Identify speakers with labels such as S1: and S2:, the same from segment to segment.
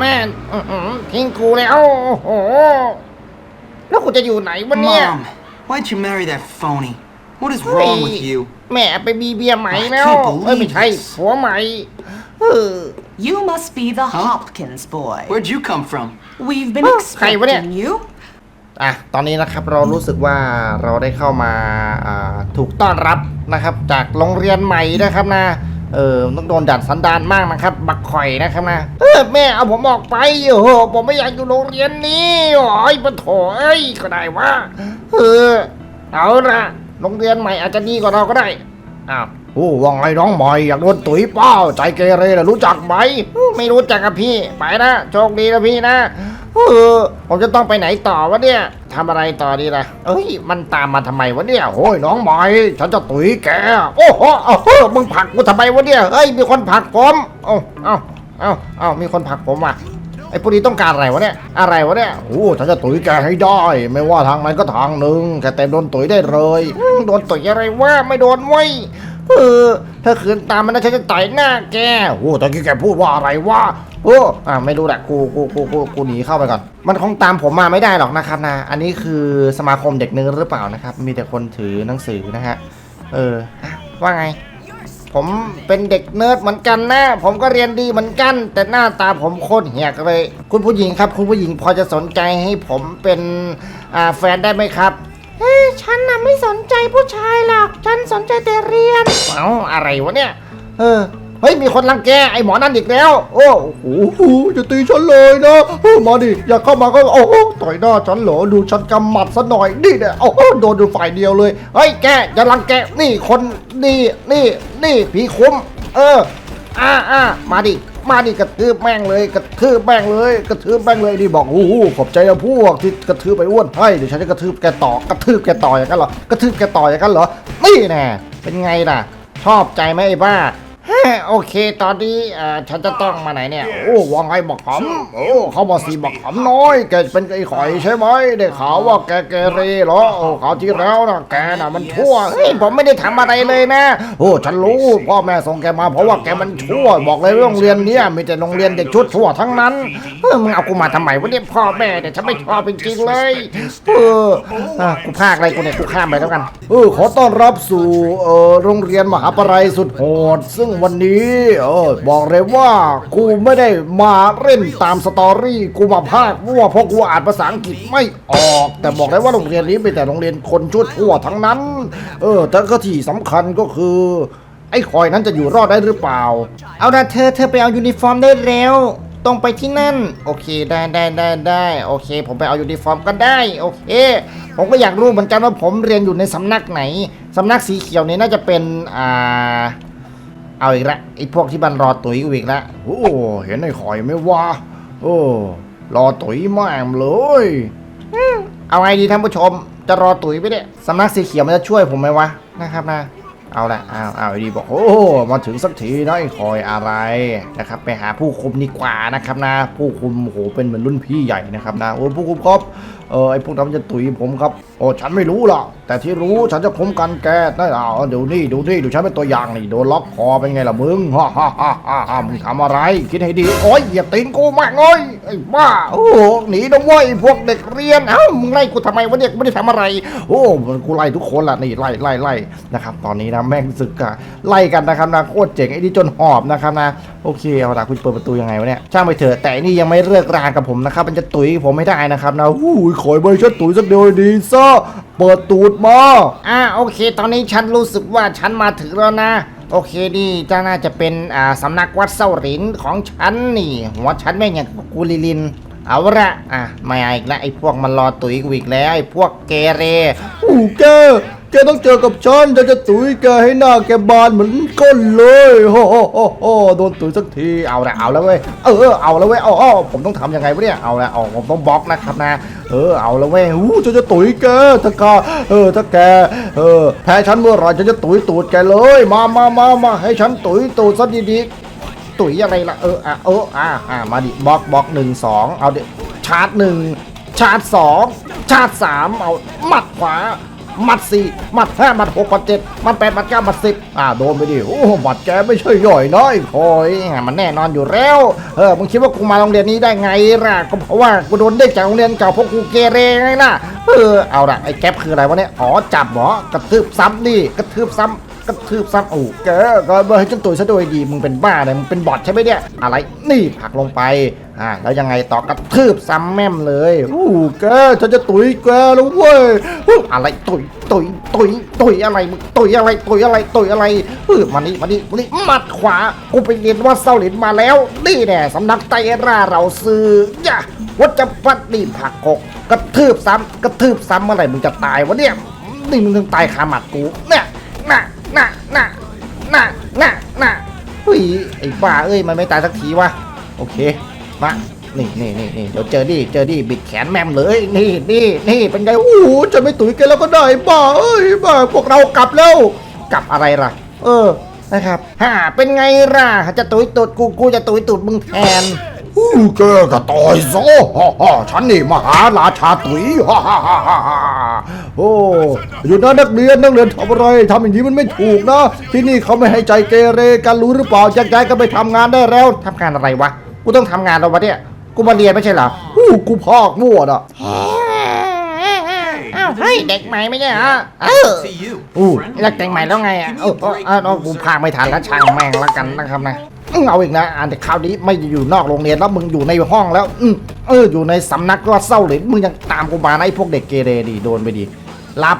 S1: แม่อื้อหือทิ้งกูแล้ว โอ้โห แล้วกูจะอยู่ไหนวะเนี่ย
S2: Mom, why'd you marry that phony? What is wrong with you?
S1: แม่ไปมีเบียร์ใหม่แล้ว
S2: I can't believe
S1: เอ้ยไม่ใช่
S2: this.
S1: ผัวใหม่เออ
S3: You must be the Hopkins boy.
S2: Where'd you come from?
S3: We've been
S1: Oh, ใครวะเนี่ย?
S3: expecting you.
S1: อะตอนนี้นะครับเรารู้สึกว่าเราได้เข้ามาอ่าถูกต้อนรับนะครับ จากโรงเรียนใหม่นะครับนะ เออต้องโดนดัดสันดานมากนะครับ บักข่อยนะครับนะเออแม่เอาผมออกไปโอ้โหผมไม่อยากอยู่โรงเรียนนี้โอ้ยปะโถเอ้ยก็ได้ว่าเออเอาละโรงเรียนใหม่อาจจะดีกว่าเราก็ได้อ้าวโอ้ว่าไงน้องใหม่อยากโดนตุ๋ยเป้าใจเกเรนะรู้จักไหม ไม่รู้จักกับพี่ ไปนะโชคดีนะพี่นะ เออผมจะต้องไปไหนต่อวะเนี่ยทำอะไรต่อดีล่ะเอ้ย มันตามมาทำไมวะเนี่ยโอ้ยน้องหม่ฉันจะตุ๋ยแก โอ้โหเอาเฮ้ยมึงผลักกูทำไมวะเนี่ยเฮ้ย มีคนผลักผมเอ้าเอ้าเอ้าเอ้ามีคนผลักผมว่ะไอ้พวกนี้ต้องการอะไรวะเนี่ย อะไรวะเนี่ยโอ้ฉันจะตุ๋ยแกให้ได้ ไม่ว่าทางไหนก็ทางหนึ่งแกเต็มโดนตุ๋ยได้เลย โดนตุ๋ยอะไรวะ ไม่โดนเว้ เออถ้าขืนตามมันนะฉันจะต่อยหน้าแกโอ้ตะกี้แกพูดว่าอะไรวะโอ้อ่าไม่รู้แหละกูกูกูกูกูหนีเข้าไปก่อน มันคงตามผมมาไม่ได้หรอกนะครับนะ อันนี้คือสมาคมเด็กเนิร์ดหรือเปล่านะครับ มีแต่คนถือหนังสือนะฮะ เออว่าไง ผมเป็นเด็กเนิร์ดเหมือนกันนะ ผมก็เรียนดีเหมือนกัน แต่หน้าตาผมโคตรเหียกเลย คุณผู้หญิงครับ คุณผู้หญิงพอจะสนใจให้ผมเป็นแฟนได้ไหมครับ เฮ้ยฉันน่ะไม่สนใจผู้ชาย ฉันสนใจแต่เรียน เอ้าอะไรวะเนี่ย เออ เฮ้ย มีคนรังแกไอ้หมอนั่นอีกแล้ว โอ้โหจะตีฉันเลยนะเออมาดิ อยากเข้ามาก็ โอ้โหต่อยหน้าฉันเหรอ ดูฉันกำหมัดซะหน่อย นี่เนี่ยโอ้โหโดนดูฝ่ายเดียวเลย เฮ้ย แกอย่ารังแก นี่คน นี่ นี่ นี่ ผีคุ้ม เออ อ่าอ่ามาดิ มาดิกระทืบแม่งเลยกระทืบแม่งเลยกระทืบแม่งเลยนี่บอกโอ้โหขอบใจนะพวกที่กระทืบไปอ้วนให้เดี๋ยวฉันจะกระทืบแกต่อกระทืบแกต่ออย่างนั้นเหรอกระทืบแกต่ออย่างนั้นเหรอนี่แน่เป็นไงล่ะ ชอบใจไหมไอ้บ้า เฮ้โอเค ตอนนี้เอ่อฉันจะต้องมาไหนเนี่ย โอ้ว่าไงบักขำโอ้เขาบอกสีบักขำน้อย แกเป็นไอ้ข่อยใช่ไหมได้ข่าวว่าแกเกเรเหรอโอ้ข่าวที่แล้วนะแกน่ะมันชั่วเฮ้ยผมไม่ได้ทำอะไรเลยนะ โอ้ฉันรู้พ่อแม่ส่งแกมาเพราะว่าแกมันชั่ว บอกเลยโรงเรียนเนี้ยมีแต่โรงเรียนเด็กชุดชั่วทั้งนั้นเออมึงเอากูมาทำไมวะเนี่ยพ่อแม่เนี่ยฉันไม่ชอบจริงๆเลยเอออะกูพากอะไรกูเนี่ยกูข้ามไปแล้วกันเออขอต้อนรับสู่เออโรงเรียนมหาปรัยสุดโหดซึ่งวันนี้เออบอกเลยว่ากูไม่ได้มาเล่นตามสตอรี่กูมาพากมั่วเพราะกูอ่านภาษาอังกฤษไม่ออก แต่บอกเลยว่าโรงเรียนนี้เป็นแต่โรงเรียนคนชั่วทั่วทั้งนั้น เออแต่ก็ที่สำคัญก็คือ ไอ้คอยนั้นจะอยู่รอดได้หรือเปล่า เอาละเธอเธอไปเอายูนิฟอร์มได้แล้วต้องไปที่นั่น โอเคได้ได้ได้ได้โอเค ผมไปเอายูนิฟอร์มก็ได้โอเค ผมก็อยากรู้เหมือนกันว่าผมเรียนอยู่ในสำนักไหน สำนักสีเขียวนี้น่าจะเป็นอ่า เอาอีกละไอ้พวกที่มันรอตุ๋ยกูอีกละโอ้เห็นไอ้คอยไหมวะโอ้รอตุ๋ยม่มเลยเอาไงดีท่านผู้ชม จะรอตุ๋ยไปเนี่ยสำนักสีเขียวมันจะช่วยผมไหมวะนะครับนะเอาละเอาเอาดีบอกโอ้มาถึงสักทีนะไอ้คอยอะไรนะครับไปหาผู้คุมดีกว่านะครับนะ ผู้คุมโหเป็นเหมือนรุ่นพี่ใหญ่นะครับนะโอ้ผู้คุมครับเออไอ้พวกนั้นจะตุ๋ยผมครับ โอ้ฉันไม่รู้หรอกแต่ที่รู้ฉันจะคุ้มกันแกได้เอาเดี๋ยวนี่ดูนี่ดูฉันเป็นตัวอย่างนี่โดนล็อกคอเป็นไงล่ะมึงฮ่าฮ่าฮ่าฮ่ามึงทำอะไร คิดให้ดีโอ้ยอย่าตีนกูมากเลยไอ้บ้าโอ้หนีนะเว้ยพวกเด็กเรียนเอ้ามึงไล่กูทำไมวะเนี่ยกูไม่ได้ทำอะไร โอ้กูไล่ทุกคนละนี่ไล่ไล่ไล่นะครับ ตอนนี้นะแม่งศึกอะไล่กันนะครับนะโคตรเจ๋งไอ้นี่จนหอบนะครับนะโอเคเอาละคุณเปิดประตูยังไงวะเนี่ยช่างไปเถอะแต่นี่ยังไม่เลิกรากับผมนะครับมันจะตุ๋ยผมไม่ได้นะครับนะอู้ยขอยใบฉันตุ๋ยสักเดียวดีซะเปิดตูดมาอ่าโอเค ตอนนี้ฉันรู้สึกว่าฉันมาถึงแล้วนะ โอเคนี่จ้าน่าจะเป็นอ่าสำนักวัดเส้าหลินของฉันนี่ หัวฉันแม่งอย่างกูลิลิน เอาละอะไม่เอาอีกแล้วไอ้พวกมันรอตุ๋ยกูอีกแล้วไอ้พวกเกเร
S4: อู้แก แกต้องเจอกับฉันฉันจะตุ๋ยแกให้หน้าแกบานเหมือนก้นเลยโอ้โหโอ้โดนตุ๋ยสักที
S1: เอาละเอาแล้วเว้ยเออเอาแล้วเว้ยเอาเอผมต้องทำยังไงวะเนี่ยเอาละเอาผมต้องบล็อกนะครับนะ เออเอาแล้วเว้ย
S4: อู้ฉันจะตุ๋ยแกถ้ากาเออถ้าแกเออแพ้ฉันเมื่อไหรฉันจะตุ๋ยตูดแกเลย มามามามาให้ฉันตุ๋ยตูดซะดี
S1: ตุ๋ยอะไรล่ะเอออะเอออะอะมาดิบล็อกบล็อกหนึ่งสองเอาเดิชาร์จหนึ่งชาร์จสองชาร์จสามเอาหมัดขวา
S4: มัดสี่หมัดห้าหมัดหกหมัดเจ็ดหมัดแปดหมัดเก้าหมัดสิบอ่าโดนไปดิโอ้หมัดแกไม่ใช่ย่อยน้อยคอย
S1: มันแน่นอนอยู่แล้วเออมึงคิดว่ากูมาโรงเรียนนี้ได้ไงล่ะก็เพราะว่ากูโดนเด็กจากโรงเรียนเก่าพวกกูเกเรไงล่ะเออเอาละไอ้แก๊ปคืออะไรวะเนี่ยอ๋อจับเหรอกระทืบซ้ำดิกระทืบซ้ำกระทืบซ้ำโอ้แกก็เบอร์ให้จนตุยซะโดยดี มึงเป็นบ้าเลยมึงเป็นบอทใช่ไหมเนี่ย อะไร นี่ผลักลงไป อ่าแล้วยังไงต่อกระทืบซ้ำแม่มเลย
S4: โอ้แกฉันจะตุยแกแล้วเว้ย
S1: อะไรตุยตุยตุยตุยอะไรมึงตุยอะไรตุยอะไรตุยอะไรเออมานี่มานี่มานี่หมัดขวากูไปเรียนว่าเซาหลินมาแล้ว นี่แน่สำนักไตรราเราซื้อย่าวัดจะฟัดนี่ผักกกกระทืบซ้ำกระทืบซ้ำเมื่อไหร่มึงจะตายวะเนี่ยนี่มึงถึงตายคาหมัดกูเนี่ยน่ะน่ะน่ะน่ะน่ะน่ะเฮ้ยไอ้บ้าเอ้ยมันไม่ตายสักทีวะโอเค มานี่นี่นี่นี่เดี๋ยวเจอดิเจอดิบิดแขนแมมเลย นี่นี่นี่เป็นไง
S4: โอ้โหจะไม่ตุ๋ยแกแล้วก็ได้บ้าเอ้ยบ้าพวกเรากลับแล้ว
S1: กลับอะไรล่ะ เออนะครับฮ่าเป็นไงล่ะจะตุยตูดกูกูจะตุยตูดมึงแทน
S4: อู้แกก็ต่อยซฮ่าฮ่าฉันนี่มหาราชาตุ๋ยฮ่าฮ่าฮ่าฮ่าฮ่าโอ้อยู่นะนักเรียนนักเรียนทำอะไรทำอย่างนี้มันไม่ถูกนะ ที่นี่เขาไม่ให้ใจเกเรกันรู้หรือเปล่าแยกย้ายกันไปทำงานได้แล้ว
S1: ทำงานอะไรวะ กูต้องทำงานแล้ววะเนี่ย กูมาเรียนไม่ใช่เหรอ
S4: อู้กูพอกมั่วนะ
S1: อ้าวเฮ้ยเด็กใหม่ไม่ใช่เหรอเออ
S2: See you.
S1: อู้แล้วเด็กใหม่แล้วไงอะ เออเออเออเออกูพาไม่ทันแล้วช่างแม่งแล้วกันนะครับนะอื้อเอาอีกนะอ่านแต่คราวนี้ไม่อยู่นอกโรงเรียนแล้วมึงอยู่ในห้องแล้วอืมเอออยู่ในสำนักก็เศร้าเลยมึงยังตามกูมานะไอ้พวกเด็กเกเรดีโดนไปดี รับ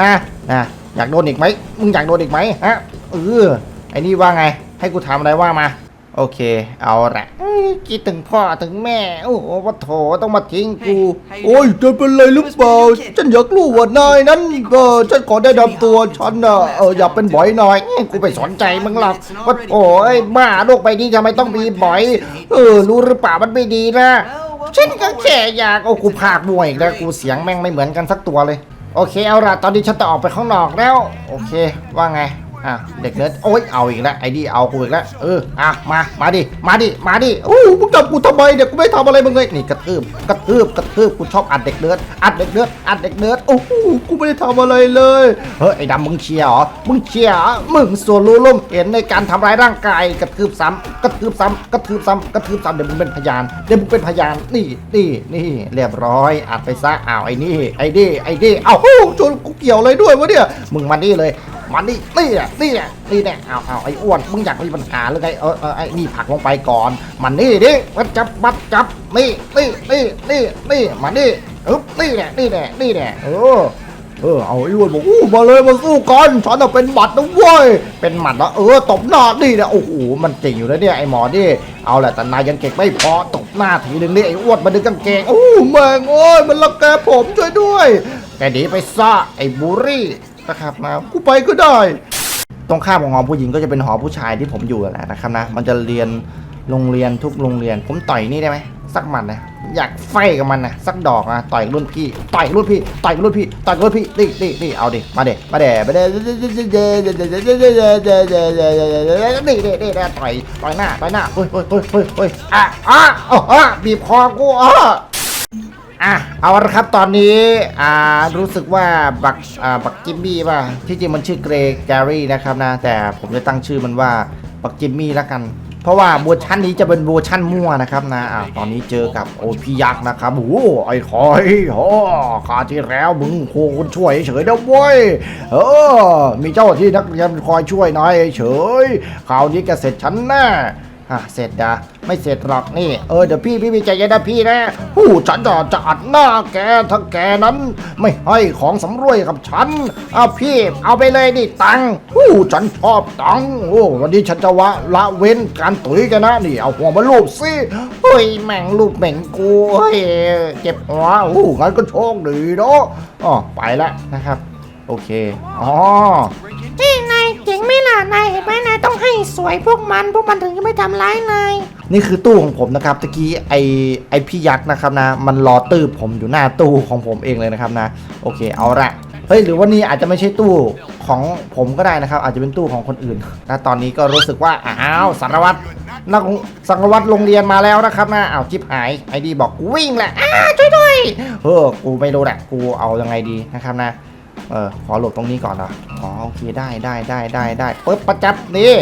S1: อะอะอยากโดนอีกไหมมึงอยากโดนอีกไหมฮะเออไอ้นี่ว่าไง ให้กูทำอะไรว่ามา โอเค เอาละเอ้ยคิดถึงพ่อถึงแม่ โอ้โหว่าโถต้องมาทิ้งกู
S4: โอ้ยจะเป็นไรหรือเปล่า ฉันอยากรู้ว่านายนั้นเออฉันขอได้ดำตัวฉันน่ะเอออยากเป็นบ่อยหน่อย
S1: กูไปสนใจมึงหรอกว่าโอ้ยบ้าโลกใบนี้ทำไมต้องมีบ่อย เออ รู้หรือเปล่ามันไม่ดีนะฉันก็แค่อยากเอากูพากมวยอีกแล้วกูเสียงแม่งไม่เหมือนกันสักตัวเลย โอเคเอาละตอนนี้ฉันจะออกไปข้างนอกแล้ว โอเค ว่าไง อะเด็กเนิร์ดโอ้ยเอาอีกแล้วไอ้ดีเอากูอีกแล้วเอออะมามาดิมาดิมาดิ
S4: โอ้มึงจับกูทำไมเนี่ยวกูไม่ทำอะไรมึงเลย
S1: นี่กระทืบกระทืบกระทืบกูชอบอัดเด็กเนิร์ดอัดเด็กเนิร์ดอัดเด็กเนิร์ดโอ้
S4: โอ้กูไม่ได้ทำอะไรเลย
S1: เฮ้ยไอ้ดำมึงเชียร์เหรอมึงเชียร์มึงส่วนรู้ร่วมเห็นในการทำร้ายร่างกายกระทืบซ้ำกระทืบซ้ำกระทืบซ้ำกระทืบซ้ำเดี๋ยวมึงเป็นพยานเดี๋ยวมึงเป็นพยานนี่นี่นี่เรียบร้อยอัดไปซะอ้าวไอ้นี่ไอ้ดิไอ้ดิเอ้า
S4: โอ้จนกูเกี่ยวอะไรด้วยวะเนี่ย
S1: มึงมานี่เลยมานี่นี่อะนี่อะนี่แน่เอาเอาไอ้อ้วนมึงอยากมีปัญหาหรือไงเออเออไอ้นี่ผักลงไปก่อน มันนี่ดิมันจับมัดจับนี่นี่นี่นี่นี่มานี่อึ๊บนี่แน่นี่แน่นี่แน่เออ
S4: เออเอาไอ้อ้วนบอกอู้มาเลยมาสู้กันฉันน่ะเป็นบัตรนะเว้ย
S1: เป็นหมัดแล้วเออตบหน้านี่นะโอ้โหมันเก่งอยู่แล้วเนี่ยไอ้หมอนี่เอาแหละแต่นายยังเก่งไม่พอตบหน้าทีนึงนี่ไอ้อ้วนมาดึงกางเกงโอ้
S4: อู้แม่งโอ้ยมันรังแกผมช่วยด้วย
S1: แกหนีไปซะไอ้บูรี่ นะครับนะ
S4: กูไปก็ได้
S1: ตรงข้ามของหอผู้หญิงก็จะเป็นหอผู้ชายที่ผมอยู่แหละนะครับนะ มันจะเรียนโรงเรียนทุกโรงเรียน ผมต่อยนี่ได้ไหมสักหมัดนะอยากไฟกับมันนะสักดอกนะต่อยรุ่นพี่ต่อยรุ่นพี่ต่อยรุ่นพี่ต่อยรุ่นพี่นี่นี่นี่เอาดิมาเดมาเดมาเดนี่นี่นี่ต่อยต่อยหน้าต่อยหน้าเฮ้ยเฮ้ยเฮ้ยเฮ้ยเฮ้ยอะอะอ๋อบีบคอกูอ๋อ อะเอาละครับตอนนี้อ่ารู้สึกว่าบักอ่าบักจิมมี่ป่ะที่จริงมันชื่อเกรกแกรี่นะครับนะ แต่ผมจะตั้งชื่อมันว่าบักจิมมี่ละกัน เพราะว่าเวอร์ชันนี้จะเป็นเวอร์ชันมั่วนะครับนะอ่าตอนนี้เจอกับโอพี่ยักษ์นะครับโอ้ไอ้คอยโอ้คาที่แล้วมึงโคคุณช่วยเฉยๆนะเว้ยเออมีเจ้าที่นักเรียนคอยช่วยนายเฉยคราวนี้แกเสร็จฉันแน่ อะเสร็จดะไม่เสร็จหรอกนี่ เออเดี๋ยวพี่พี่พี่ใจเย็นนะพี่นะผู้ฉันจะจะอัดหน้าแกถ้าแกนั้น ไม่ให้ของสำรวยกับฉันเอาพี่เอาไปเลยดิตังค์ผู้ฉันชอบตังโอ้วันนี้ฉันจะวะละเว้นการตุ๋ยกันนะนี่เอาหัวมาลูบสิเฮ้ยแม่งลูบเหม่งกูเฮ้ยเจ็บหัวโอ้งั้นก็โชคดีเนาะอ๋อไปแล้วนะครับ โอเคอ๋อ
S5: นายเห็นไหมนายต้องให้สวยพวกมัน พวกมันถึงจะไม่ทำร้ายนาย
S1: นี่คือตู้ของผมนะครับตะกี้ไอไอพี่ยักษ์นะครับนะ มันรอตื้อผมอยู่หน้าตู้ของผมเองเลยนะครับนะ โอเคเอาละเฮ้ยหรือว่านี่อาจจะไม่ใช่ตู้ของผมก็ได้นะครับ อาจจะเป็นตู้ของคนอื่นนะตอนนี้ก็รู้สึกว่าอ้าวสารวัตรนักสารวัตรโรงเรียนมาแล้วนะครับนะอ้าวจิบหายไอดีบอกกูวิ่งแหละอ้าช่วยด้วยเออกูไม่รู้แหละกูเอายังไงดีนะครับนะ เออขอหลบตรงนี้ก่อนนะอ๋อโอเคได้ได้ได้ได้ได้ปึ๊บประจับนี่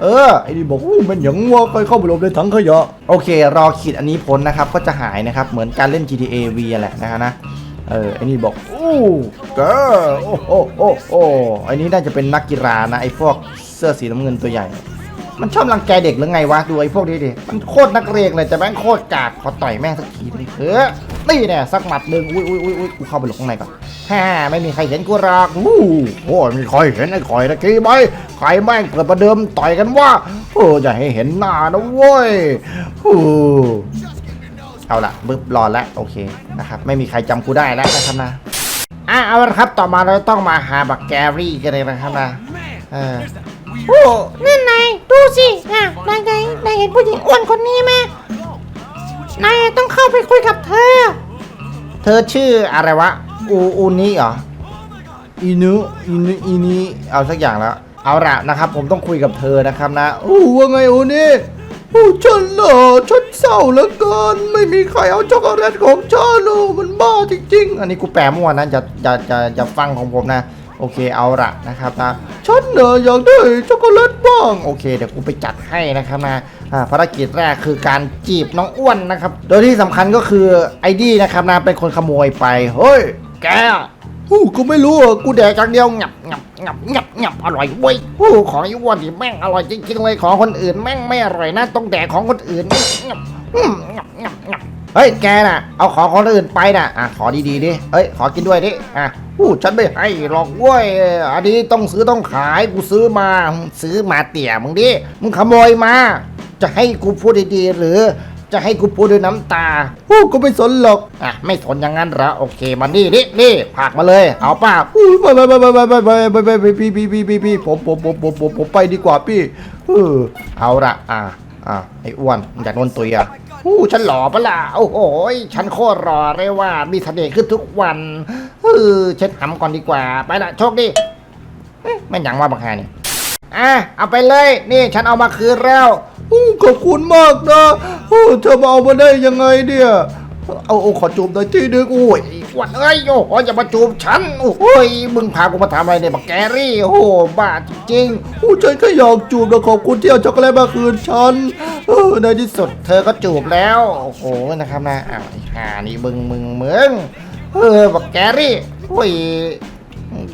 S1: เออ
S4: ไอ้นี่บอกอู้มันหยังวะไปเข้าไปหลบในถังขยะ
S1: โอเค รอขีดอันนี้พ้นนะครับ ก็จะหายนะครับ เหมือนการเล่น GTA V แหละนะฮะนะเออไอ้นี่บอกอู้แกโอ้โหโอ้โหไอ้นี้น่าจะเป็นนักกีฬานะไอ้พวกเสื้อสีน้ำเงินตัวใหญ่ มันชอบรังแกเด็กหรือไงวะดูไอ้พวกนี้ดิมันโคตรนักเรียนเลยแต่แม่งโคตรกากขอต่อยแม่งสักทีดิเออนี่เนี่ยสักหมัดหนึ่งอุ้ยอุ้ยอุ้ยอุ้ยกูเข้าไปหลบข้างในก่อน ฮ่าไม่มีใครเห็นกูหรอก
S4: อู้โอ้ยมีใครเห็นไอ้ข่อยตะกี้ไหมใครแม่งเปิดประเดิมต่อยกันว่าเอออย่าให้เห็นหน้านะเว้ยอู้
S1: เอาละบึ๊บรอแล้วโอเคนะครับ ไม่มีใครจำกูได้แล้วนะครับนะอะเอาละครับต่อมาเราต้องมาหาบักแกรี่กันเลยนะครับนะเออ
S5: โอ้นั่นนายดูสิอะนายนายนายเห็นผู้หญิงอ้วนคนนี้ไหมนายต้องเข้าไปคุยกับเธอ
S1: เธอชื่ออะไรวะ อูอูนี่เหรออีนุอีนุอีนี้เอาสักอย่างแล้ว เอาละนะครับ ผมต้องคุยกับเธอนะครับนะ
S4: อู้ว่าไงอ้นี่โอ้ฉันเหรอฉันเศร้าเหลือเกินไม่มีใครเอาช็อกโกแลตของฉันเลยมันบ้าจริง
S1: อันนี้กูแปลมั่วนะจะจะจะจะฟังของผมนะ โอเคเอาละนะครับนะ
S4: ฉันเนออยากได้ช็อกโกแลตบ้าง
S1: โอเคเดี๋ยวกูไปจัดให้นะครับนะอ่า ภารกิจแรกคือการจีบน้องอ้วนนะครับ โดยที่สำคัญก็คือไอดีนะครับนะเป็นคนขโมยไป เฮ้ย แก
S4: อู้ก็ไม่รู้อะ
S1: กูแดกจังเดียวงับงับงับงับงับอร่อยเว้ยโอ้ของไอ้อ้วนนี่แม่งอร่อยจริงๆเลยของคนอื่นแม่งไม่อร่อยนะต้องแดกของคนอื่นงับงับงับงับเฮ้ยแกน่ะ เอาของคนอื่นไปน่ะอะขอดีๆดิเฮ้ยขอกินด้วยดิอะอู้ฉันไม่ให้หรอกเว้ยอันนี้ต้องซื้อต้องขายกูซื้อมา ซื้อมาเตี่ยมึงดิมึงขโมยมา จะให้กูพูดดีๆหรือจะให้กูพูดด้วยน้ำตา
S4: อู้ก็ไม่สนหรอก
S1: อะ ไม่สนอย่างนั้นเหรอโอเค มานี่นี่นี่ผักมาเลย เอาป้า
S4: อู้ไม่ไม่ไม่ไม่ไม่ไม่ไม่ไม่ไม่ไม่พี่พี่พี่พี่พี่ผมผมผมผมผมผมไปดีกว่าพี่เออ
S1: เอาละอะอะไอ้อ้วนมึงอยากโดนตุยอะอู้ฉันหล่อปะล่ะ โอ้โหยฉันโคตรหล่อเลยว่า มีเสน่ห์ขึ้นทุกวันเออเช็ดหำก่อนดีกว่า ไปละโชคดีเอ๊ะไม่หยังว่าบังฮานี่อะเอาไปเลย นี่ฉันเอามาคืนแล้ว
S4: อู้ ขอบคุณมากนะเออเธอมาเอามาได้ยังไงเนี่ยเอาเอาขอจูบหน่อยทีนึงอู้ย
S1: ไอ้วนเอ้ยโอ้โหอย่ามาจูบฉันโอ้ยมึงพากูมาทำอะไรเนี่ยบักแกรี่โอ้โหบ้าจริงๆ
S4: อู้ฉันก็อยากจูบนะขอบคุณที่เอาช็อกโกแลตมาคืนฉันเออในที่สุด
S1: เธอก็จูบแล้วโอ้โหนะครับนะอ้าวไอ้ห่านี่มึงมึงมึงเออบักแกรี่โอ้ย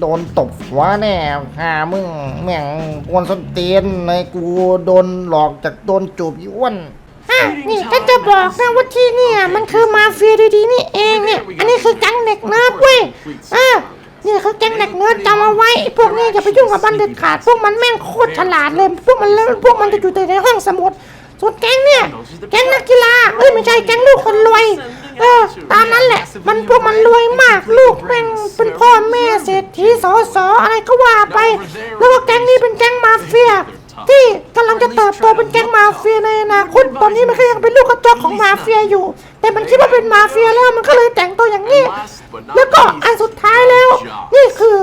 S1: โดนตบหัวแน่ห่ามึงแม่งกวนส้นเตียนเลยกูโดนหลอกจากโดนจูบอีอ้วน
S5: อะนี่ฉันจะบอกนะว่าที่เนี่ยมันคือมาเฟียดีๆนี่เองเนี่ย อันนี้คือแก๊งเด็กเนิร์ดเว้ยอะนี่คือแก๊งเด็กเนิร์ดจำเอาไว้ไอ้พวกนี้อย่าไปยุ่งกับมันเด็ดขาด พวกมันแม่งโคตรฉลาดเลย พวกมันแล้วพวกมันจะอยู่แต่ในห้องสมุด ส่วนแก๊งเนี่ย แก๊งนักกีฬา เอ้ยไม่ใช่แก๊งลูกคนรวย เออ ตามนั้นแหละ มันพวกมันรวยมาก ลูกแม่งเป็นพ่อแม่เศรษฐีสอสออะไรก็ว่าไป แล้วก็แก๊งนี้เป็นแก๊งมาเฟีย ที่กำ ลังจะเติบโตเป็นแก๊งมาเฟียในอนาคตตอนนี้มันก็ยังเป็นลูกกระจอกของมาเฟียอยู่ แต่มันคิดว่าเป็นมาเฟียแล้วมันก็เลยแต่งตัวอย่างนี้ แล้วก็อันสุดท้ายแล้ว นี่คือ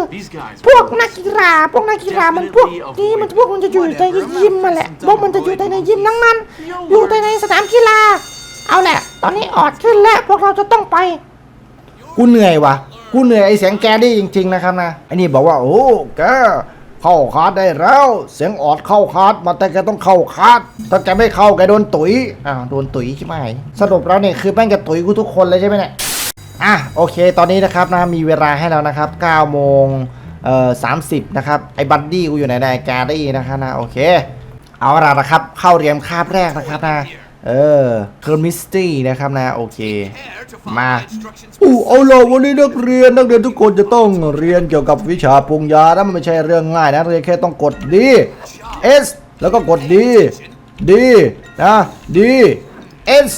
S5: พวกนักกีฬาพวกนักกีฬามันพวกนี้มันพวกมันจะอยู่ในยิมมาแหละพวกมันจะอยู่ในยิมทั้งนั้น อยู่ในสนามกีฬา เอาแหละ ตอนนี้ออดขึ้นแล้วพวกเราจะต้องไป
S1: กูเหนื่อยวะกูเหนื่อยไอ้เสียงแกดี้จริง ๆ นะครับนะไอ้นี่บอกว่าโอ้แก เข้าคาร์ดได้แล้ว เสียงออดเข้าคาร์ดมาแต่แกต้องเข้าคาร์ดถ้าแกไม่เข้าแกโดนตุ๋ยอ้าวโดนตุ๋ยใช่ไหมสรุปแล้วเนี่ยคือแม่งจะตุ๋ยกูทุกคนเลยใช่ไหมเนี่ยอะโอเค ตอนนี้นะครับนะมีเวลาให้แล้วนะครับ9โมงเอ่อ30นะครับไอ้บัดดี้กูอยู่ไหนไหนแกดี้นะครับนะโอเค เอาละนะครับเข้าเรียนคาบแรกนะครับนะ เออเคอร์มิสตี้นะครับนะ โอเค มา
S4: อู้เอาล่ะวันนี้นักเรียนนักเรียนทุกคนจะต้องเรียนเกี่ยวกับวิชาปรุงยานะมันไม่ใช่เรื่องง่ายนะเรียนแค่ต้องกดดีเอสแล้วก็กดดีดีนะดี
S1: เอส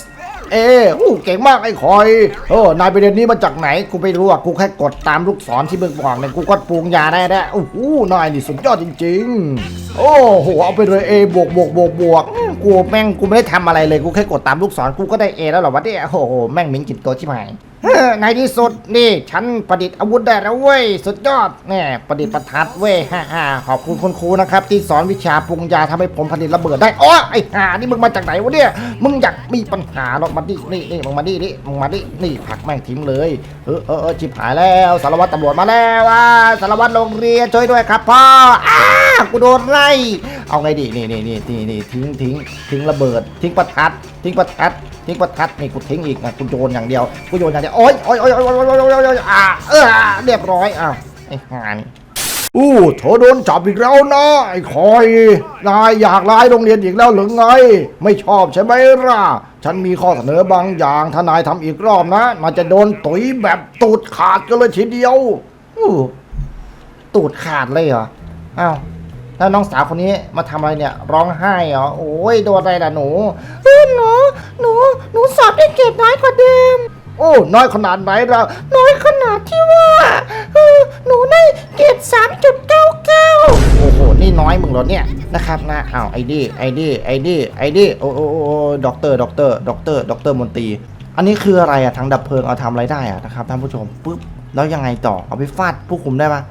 S1: เอู้เก่งมากไอ้คอยเออนายไปเรียนนี้มาจากไหนกูไม่รู้อะกูแค่กดตามลูกศรที่มึงบอกเนี่ยกูก็ปรุงยาได้แล้วโอ้โหนายนี่สุดยอดจริง ๆ โอ้โหเอาไปเลยเอบวกบวกบวกบวกกูแม่งกูไม่ได้ทำอะไรเลยกูแค่กดตามลูกศรกูก็ได้เอแล้วเหรอวะเนี่ยโอ้โหแม่งมินกินตัวชิบหาย ในที่สุดนี่ฉันประดิษฐ์อาวุธได้แล้วเว้ยสุดยอดแน่ประดิษฐ์ประทัดเว้ยฮ่าฮ่าขอบคุณคุณครูนะครับ ที่สอนวิชาปรุงยาทำให้ผมผลิตระเบิดได้อ๋อไอ้ห่านี่มึงมาจากไหนวะเนี่ยมึงอยากมีปัญหาหรอกมาดินี่นี่มึงมาดินี่มึงมาดินี่ผักแม่งทิ้งเลยเออเออจิบหายแล้วสารวัตรตำรวจมาแล้วอะสารวัตรโรงเรียนช่วยด้วยครับพ่อ กูโดนไล่ เอาไงดีนี่นี่นี่นี่นี่ทิ้งทิ้งทิ้งระเบิด ทิ้งประทัด ทิ้งประทัด ทิ้งประทัดนี่กูทิ้งอีกนะกูโยนอย่างเดียวกูโยนอย่างเดียวโอ๊ยโอ๊ยโอ๊ยโอ๊ยโอ๊ยโอ๊ยโอ๊ยโอ๊ยโอ๊ยอ่าเออเรียบร้อยอ้าวไอ้ห่าน
S4: อู้เธอโดนจับอีกแล้วนะไอ้คอยนายอยากไล่โรงเรียนอีกแล้วหรือไง ไม่ชอบใช่ไหมล่ะ ฉันมีข้อเสนอบางอย่างถ้านายทำอีกรอบนะ มันจะโดนตุ๋ยแบบตูดขาดกันเลยทีเดียว
S1: อู้ตูดขาดเลยเหรอ อ้าว แล้วน้องสาวคนนี้มาทำอะไรเนี่ย ร้องไห้เหรอโอ้ยโดนอะไรล่ะหนู
S5: เออหนูหนูหนูสอบได้เกรดน้อยกว่าเดิม
S4: โอ้น้อยขนาดไหนล่ะ
S5: น้อยขนาดที่ว่าเออหนูได้เกรดสามจุดเก้าเก้า
S1: โอ้โหนี่น้อยมึงเหรอเนี่ยนะครับนะอ้าวไอ้ดีไอ้ดีไอ้ดีไอ้ดีโอ้โอ้โอ้โอ้ด็อกเตอร์ด็อกเตอร์ด็อกเตอร์ด็อกเตอร์มนตรีอันนี้คืออะไรอะทางดับเพลิงเอาทำอะไรได้อะนะครับท่านผู้ชมปุ๊บแล้วยังไงต่อเอาไปฟาดผู้คุมได้ปะ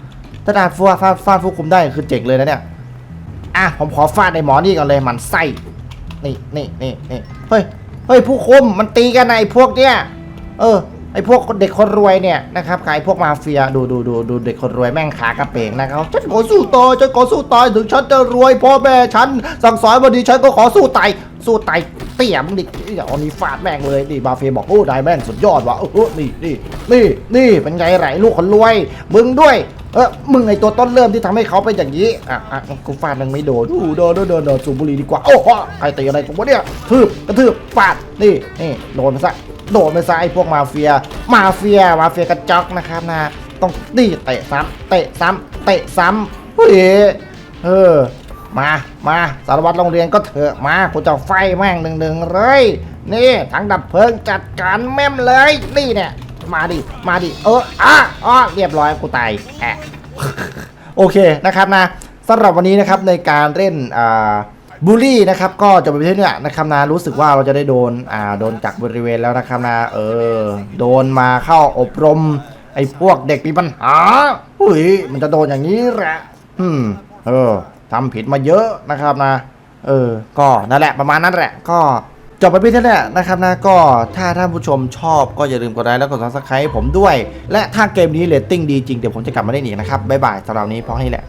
S1: ถ้าดาฟาดฟาดฟาดผู้คุมได้คือเจ๋งเลยนะเนี่ย อะผมขอฟาดไอ้หมอนี่ก่อนเลยมันไส้นี่นี่นี่นี่เฮ้ยเฮ้ยผู้คุมมันตีกันนะไอ้พวกเนี้ยเออไอ้พวกเด็กคนรวยเนี่ยนะครับกับไอ้พวกมาเฟียดูดูดูดูเด็กคนรวยแม่งขากระเปงนะครับฉันขอสู้ตายฉันขอสู้ตายถึงฉันจะรวยพ่อแม่ฉันสั่งสอนมาดีฉันก็ขอสู้ตายสู้ตายเตี่ยมดิเดี๋ยวเอานี้ฟาดแม่งเลยนี่มาเฟียบอกโอ้นายแม่งสุดยอดว่ะเออนี่นี่นี่นี่เป็นไงไรลูกคนรวยมึงด้วยเออมึงไอตัวต้นเริ่มที่ทำให้เขาเป็นอย่างนี้อะอะกูฟาดมันไม่โดนอู้เดินเดินเดินเดินสูบบุหรี่ดีกว่าโอ้โหใครตีอะไรกูวะเนี่ยทืบกระทืบฟาดนี่นี่โดนไปซะโดนไปซะไอพวกมาเฟีย มาเฟียมาเฟียกระจอกนะครับนะต้องนี่เตะซ้ำเตะซ้ำเตะซ้ำเฮ้ยเออมามาสารวัตรโรงเรียนก็เถอะมากูจะไฟแม่งหนึ่งหนึ่งๆเลยนี่ถังดับเพลิงจัดการแม่มเลยนี่เนี่ย มาดิ มาดิ เออ อะอ๋อเรียบร้อยกูตายแอะโอเคนะครับนะสำหรับวันนี้นะครับในการเล่นอ่าบูลลี่นะครับก็จะเป็นที่เนี่ยนะครับนะรู้สึกว่าเราจะได้โดนอ่าโดนจักบริเวณแล้วนะครับนะเออ โดนมาเข้าอบรม ไอ้พวกเด็กมีปัญหาอุ้ยมันจะโดนอย่างนี้แหละอืมเออทำผิดมาเยอะนะครับนะ เออ ก็นั่นแหละประมาณนั้นแหละก็ จบไปเพียงเท่านี้นะครับนะก็ถ้าท่านผู้ชมชอบก็อย่าลืมกดไลค์แล้วกด subscribe ให้ผมด้วย และถ้าเกมนี้เรตติ้งดีจริงเดี๋ยวผมจะกลับมาเล่นอีกนะครับบ๊ายบายสำหรับวันนี้พอให้แหละ